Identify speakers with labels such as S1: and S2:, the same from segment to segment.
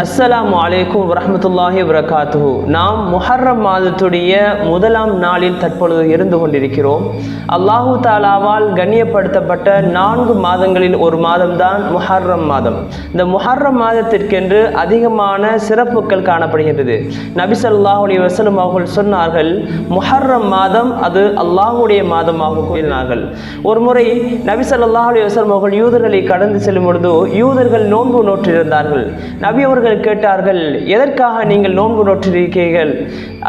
S1: அஸ்ஸலாமு அலைக்கும் வரமத்துல்லாஹி வரகாத்து நாம் முஹர்ரம் மாதத்துடைய முதலாம் நாளில் தற்பொழுது இருந்து கொண்டிருக்கிறோம். அல்லாஹு தாலாவால் கண்ணியப்படுத்தப்பட்ட நான்கு மாதங்களில் ஒரு மாதம்தான் முஹர்ரம் மாதம். இந்த முஹர்ரம் மாதத்திற்கென்று அதிகமான சிறப்புகள் காணப்படுகின்றது. நபி ஸல்லல்லாஹு அலைஹி அவர்கள் சொன்னார்கள் முஹர்ரம் மாதம் அது அல்லாஹுடைய மாதமாக கூறினார்கள். ஒரு முறை நபி ஸல்லல்லாஹு அலைஹி அவர்கள் யூதர்களை கடந்து செல்லும் பொழுது யூதர்கள் நோன்பு நோற்றிருந்தார்கள். நபி அவர்கள் கேட்டார்கள் எதற்காக நீங்கள் நோன்பு நோற்றிருக்கிறீர்கள்?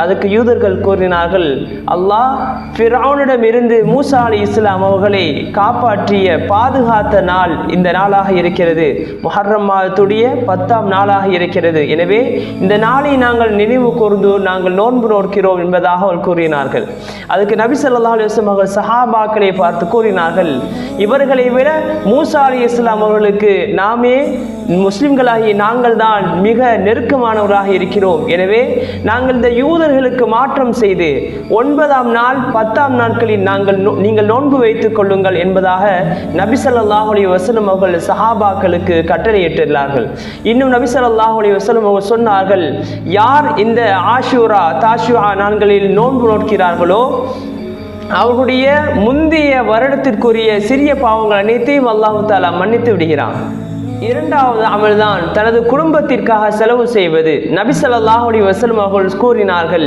S1: அதுக்கு யூதர்கள் கூறினார்கள் அல்லாஹ் ஃபிரௌனிடம் இருந்து மூசா அலி இஸ்லாம் அவர்களை காப்பாற்றிய பாதுகாத்த நாள் இந்த நாளாக இருக்கிறது. முஹர்ரம் மாதத்துடைய பத்தாம் நாளாக இருக்கிறது. எனவே இந்த நாளை நாங்கள் நினைவு கூர்ந்து நாங்கள் நோன்பு நோக்கிறோம் என்பதாக அவர் கூறினார்கள். அதுக்கு நபி ஸல்லல்லாஹு அலைஹி அவர்கள் சஹாபாக்களை பார்த்து கூறினார்கள் இவர்களை விட மூசா அலி இஸ்லாம் அவர்களுக்கு நாமே முஸ்லிம்களாகி நாங்கள் தான் மிக நெருக்கமானவராக இருக்கிறோம். எனவே நாங்கள் இந்த யூதர்களுக்கு மாற்றம் செய்து ஒன்பதாம் நாள் பத்தாம் நாட்களில் நாங்கள் நோ- நீங்கள் நோன்பு வைத்துக் கொள்ளுங்கள் என்பதாக நபி ஸல்லல்லாஹு அவர்கள் சஹாபாக்களுக்கு கட்டளையிட்டுள்ளார்கள் இன்னும் நபி ஸல்லல்லாஹு அலைஹி அவர்கள் சொன்னார்கள் யார் இந்த ஆஷூரா தாஷூரா நான்களில் நோன்பு நோக்கிறார்களோ அவர்களுடைய முந்தைய வருடத்திற்குரிய சிறிய பாவங்கள் அனைத்தையும் அல்லாஹு தாலா மன்னித்து விடுகிறான். இரண்டாவது அமல்தான் தனது குடும்பத்திற்காக செலவு செய்வது. நபி ஸல்லல்லாஹு அலைஹி அவர்கள் கூறினார்கள்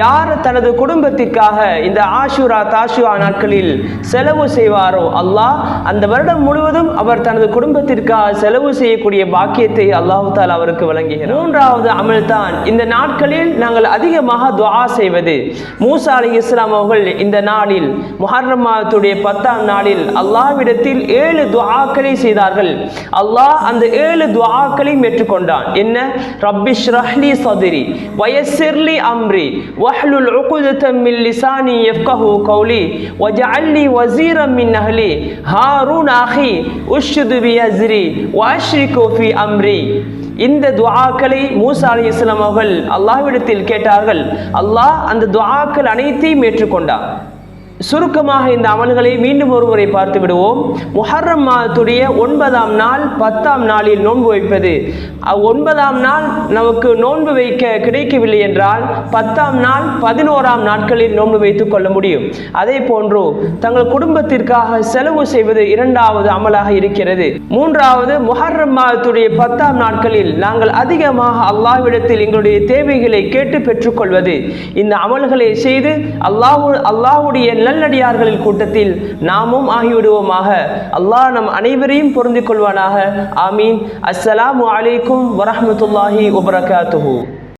S1: யார் தனது குடும்பத்திற்காக இந்த ஆஷுரா தாஷுரா நாட்களில் செலவு செய்வாரோ? அல்லாஹ் அந்த வருடம் முழுவதும் அவர் தனது குடும்பத்திற்காக செலவு செய்யக்கூடிய பாக்கியத்தை அல்லாஹு தால் அவருக்கு வழங்குகிறார் மூன்றாவது அமல் தான் இந்த நாட்களில் நாங்கள் அதிகமாக துவா செய்வது. மூசா அலி இஸ்லாம் அவர்கள் இந்த நாளில் முஹர்ரம் மாதத்துடைய பத்தாம் நாளில் அல்லாஹ்விடத்தில் ஏழு துவாக்களை செய்தார்கள். அல்லாஹ் அந்த ஏழு துவாக்களையும் ஏற்றுக்கொண்டான். என்ன? ரப்பிஷ் ஷ்ரஹ்லி சதுரி வயசிர்லி அம்ரி வஹ்லுல் உகுதத்தம் மின் லிசானி யஃப்கஹு கௌலி வஜஅல்லி வஸீரம் மின் அஹ்லி ஹாரூன் அஹி உஷ்து பி அஸ்ரி வஅஷ்ரிகு ஃபி அம்ரி. இந்த துவாக்களை மூசா அலி இஸ்லாம் அவர்கள் அல்லாஹ்விடத்தில் கேட்டார்கள். அல்லாஹ் அந்த துவாக்கள் அனைத்தையும் ஏற்றுக்கொண்டான். சுருக்கமாக இந்த அமல்களை மீண்டும் ஒருமுறை பார்த்து விடுவோம். முஹர்ரம் மாதத்துடைய ஒன்பதாம் நாள் பத்தாம் நாளில் நோன்பு வைப்பது. ஒன்பதாம் நாள் நமக்கு நோன்பு வைக்க கிடைக்கவில்லை என்றால் பத்தாம் நாள் பதினோராம் நாட்களில் நோன்பு வைத்துக் கொள்ள முடியும். அதே போன்று தங்கள் குடும்பத்திற்காக செலவு செய்வது இரண்டாவது அமலாக இருக்கிறது. மூன்றாவது முஹர்ரம் மாதத்துடைய பத்தாம் நாட்களில் நாங்கள் அதிகமாக அல்லாஹ்விடத்தில் எங்களுடைய தேவைகளை கேட்டு பெற்றுக்கொள்வது. இந்த அமல்களை செய்து அல்லாஹ் அல்லாஹ்வுடைய நல்லடியார்களின் கூட்டத்தில் நாமும் ஆகிவிடுவோமாக. அல்லாஹ் நம் அனைவரையும் பொருந்திக் கொள்வானாக. ஆமீன். அஸ்ஸலாமு அலைக்கும் வரமத்துல்லாஹி வபரகாத்துஹூ.